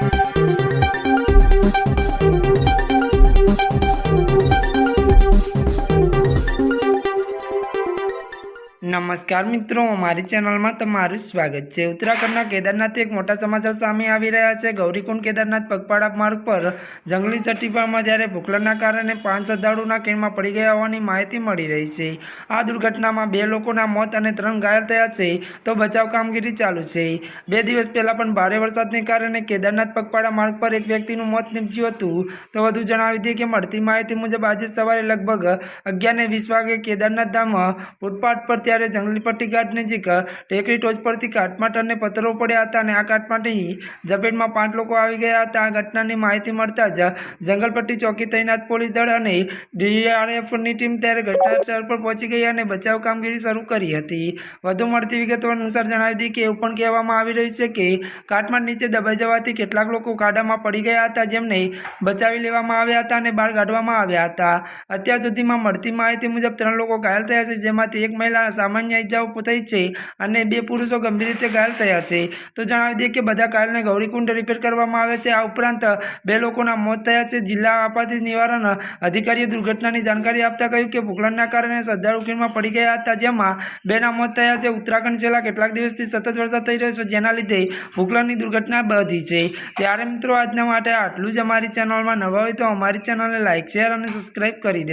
Thank you. નમસ્કાર મિત્રો, મારી ચેનલમાં તમારું સ્વાગત છે. ઉત્તરાખંડના કેદારનાથથી એક મોટા સમાચાર સામે આવી રહ્યા છે. ગૌરીકુંડ કેદારનાથ પગપાળા માર્ગ પર જંગલી ચટ્ટીપામાં જ્યારે ભૂખલાના કારણે પાંચ શ્રદ્ધાળુના કેણમાં પડી ગયા હોવાની માહિતી મળી રહી છે. આ દુર્ઘટનામાં બે લોકોના મોત અને ત્રણ ઘાયલ થયા છે. તો બચાવ કામગીરી ચાલુ છે. બે દિવસ પહેલાં પણ ભારે વરસાદને કારણે કેદારનાથ પગપાળા માર્ગ પર એક વ્યક્તિનું મોત નીપજ્યું હતું. તો વધુ જણાવી દઈએ કે મળતી માહિતી મુજબ આજે સવારે લગભગ અગિયારને વીસ વાગે કેદારનાથ ધામ ફૂટપાથ પર ત્યારે જંગલી પટ્ટી ઘાટ નજીક ટેકરી ટોચ પરથી કાટમાટ અને પથ્થરો પડ્યા હતા અને આ કાટમાટની ઝપેટમાં પાંચ લોકો આવી ગયા હતા. આ ઘટનાની માહિતી મળતા જ જંગલપટ્ટી ચોકી તૈનાત પોલીસ દળ અને ડીઆરએફની ટીમ ત્યારે ઘટનાસ્થળ પર પહોંચી ગઈ અને બચાવ કામગીરી શરૂ કરી હતી. વધુ મળતી વિગતો અનુસાર જણાવી હતી કે એવું પણ કહેવામાં આવી રહ્યું છે કે કાટમાટ નીચે દબાઈ જવાથી કેટલાક લોકો ખાડામાં પડી ગયા હતા જેમને બચાવી લેવામાં આવ્યા હતા અને બહાર કાઢવામાં આવ્યા હતા. અત્યાર સુધીમાં મળતી માહિતી મુજબ ત્રણ લોકો ઘાયલ થયા છે, જેમાંથી એક મહિલા સામાન્ય ઇજાઓ થઈ છે અને બે પુરુષો ગંભીર રીતે ઘાયલ થયા છે. તો જણાવી દઈએ કે બધા ઘાયલને ગૌરીકુંડ રિપેર કરવામાં આવે છે. આ ઉપરાંત બે લોકોના મોત થયા છે. જિલ્લા આપત્તિ નિવારણ અધિકારીએ દુર્ઘટનાની જાણકારી આપતા કહ્યું કે ભૂખલનના કારણે શ્રદ્ધાળુ ખીણમાં પડી ગયા હતા, જેમાં બેના મોત થયા છે. ઉત્તરાખંડ છેલ્લા કેટલાક દિવસથી સતત વરસાદ થઈ રહ્યો છે, જેના લીધે ભૂખલનની દુર્ઘટના વધી છે. ત્યારે મિત્રો, આજના માટે આટલું જ અમારી ચેનલમાં નવા હોય તો અમારી ચેનલને લાઇક શેર અને સબસ્ક્રાઈબ કરી દે.